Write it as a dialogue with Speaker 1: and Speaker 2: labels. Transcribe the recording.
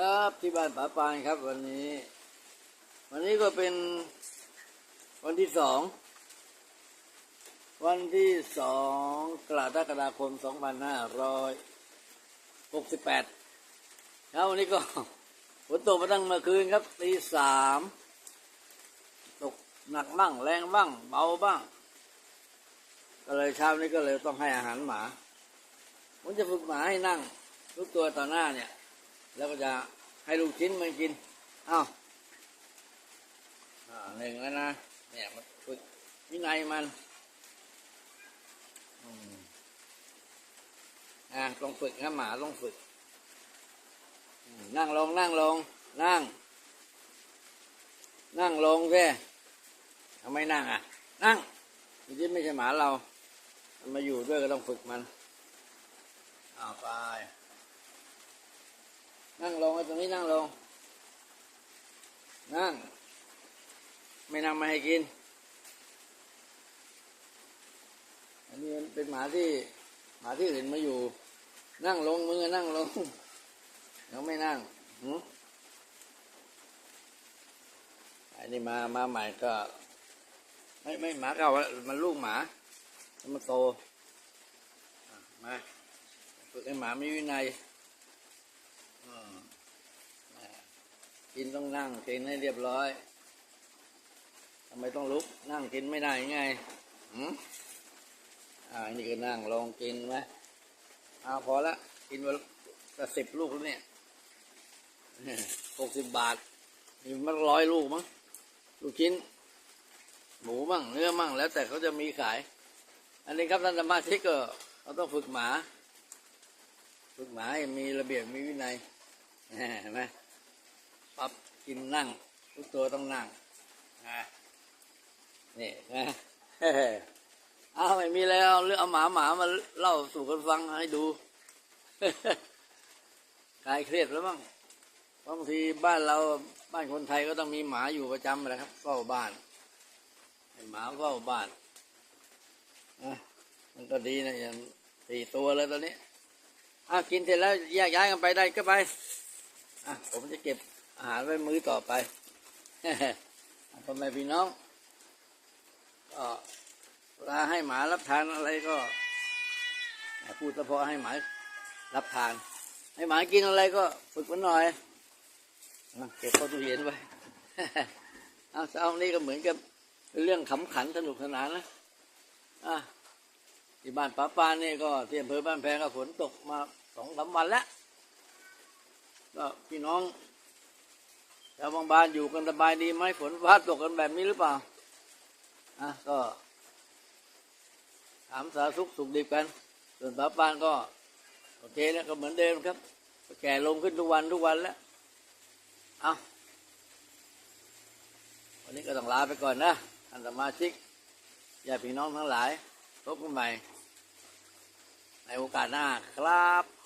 Speaker 1: ครับที่บ้านป๋าปานครับวันนี้ วันนี้ก็เป็นวันที่สอง วันที่สองกรกฎาคมสองพันห้าร้อยหกสิบแปดแล้ววันนี้ก็ฝนตกมาตั้งเมื่อคืนครับตีสามตกหนักบ้างแรงบ้างเบาบ้าง ก็เลยเช้านี้ก็เลยต้องให้อาหารหมาผมจะฝึกหมาให้นั่งทุกตัวต่อหน้าเนี่ย แล้วก็จะให้ลูกชิ้นมันกินอ้าวอ่าหนึ่งแล้วนะเนี่ยมันฝึกวินัยมันอ่าต้องฝึกนะหมาต้องฝึก นั่งลงนั่งลงนั่ง นั่งลงแค่ทำไมนั่งอะ นั่งลูกชิ้นไม่ใช่หมาเรา มันมาอยู่ด้วยก็ต้องฝึกมันอ้าวไป ตรงนี้นั่งลง นั่ง ไม่นั่งม่ให้กิน อันนี้เป็นหมาที่ หมาที่อื่นมาอยู่ นั่งลงมือนั่งลงยังไม่นั่งอันนี้มา มาใหม่ก็ ไม่ไม่หมาเก่าล้วมันลูกหมา มันโต มาฝึกให้หมามีวินัย อืม กินต้องนั่งกินให้เรียบร้อยทำไมต้องลุกนั่งกินไม่ได้ไงหืมอ่าอันนี่ก็นั่งลองกินไหมเอาพอละกินวันละสิบลูกแล้วเนี่ยหกสิบบาทมีมันร้อยลูกมั้งลูกชิ้น หมูมั่งเนื้อมั่งแล้วแต่เขาจะมีขาย อันนี้ครับท่านสมาชิกก็เราต้องฝึกหมา ฝึกหมาให้มีระเบียบมีวินัยเห็นไหม ปั๊บกินนั่ง ทุกตัวต้องนั่งนะนี่นะเอาไม่มีแล้วเรื่องเอาหมาหมามาเล่าสู่กันฟังให้ดูคลายเครียดแล้วบ้างบางทีบ้านเราบ้านคนไทยก็ต้องมีหมาอยู่ประจำแหละครับเฝ้าบ้านให้หมาเฝ้าบ้านมันก็ดีนะอย่างสี่ตัวเลยตอนนี้อะกินเสร็จแล้วแยกย้ายกันไปได้ก็ไป อะ ผมจะเก็บ อาหารไว้มื้อต่อไปพ่อแม่พี่น้องก็เวลาให้หมารับทานอะไรก็พูดเฉพาะให้หมารับทาน ให้หมากินอะไรก็ฝึกมันหน่อยเก็บเข้าตู้เย็นไว้เอาเช้านี้ก็เหมือนกับเรื่องขำขันสนุกสนานนะอะที่บ้านป้าปานนี่ก็ที่อำเภอบ้านแพงก็ฝนตกมาสองสามวันแล้วก็พี่น้อง ชาวบางบานอยู่กันสบายดีไหมฝนฟ้าตกกันแบบนี้หรือเปล่าอะก็ ถามสาสุขสุขดิบกัน ส่วนป้าปานก็ โอเคแล้วก็เหมือนเดิมครับ แก่ลงขึ้นทุกวันทุกวันแล้วเอาวันนี้ก็ต้องลาไปก่อนนะท่านสมาชิกญาติพี่น้องทั้งหลายพบกันใหม่ ในโอกาสหน้าครับ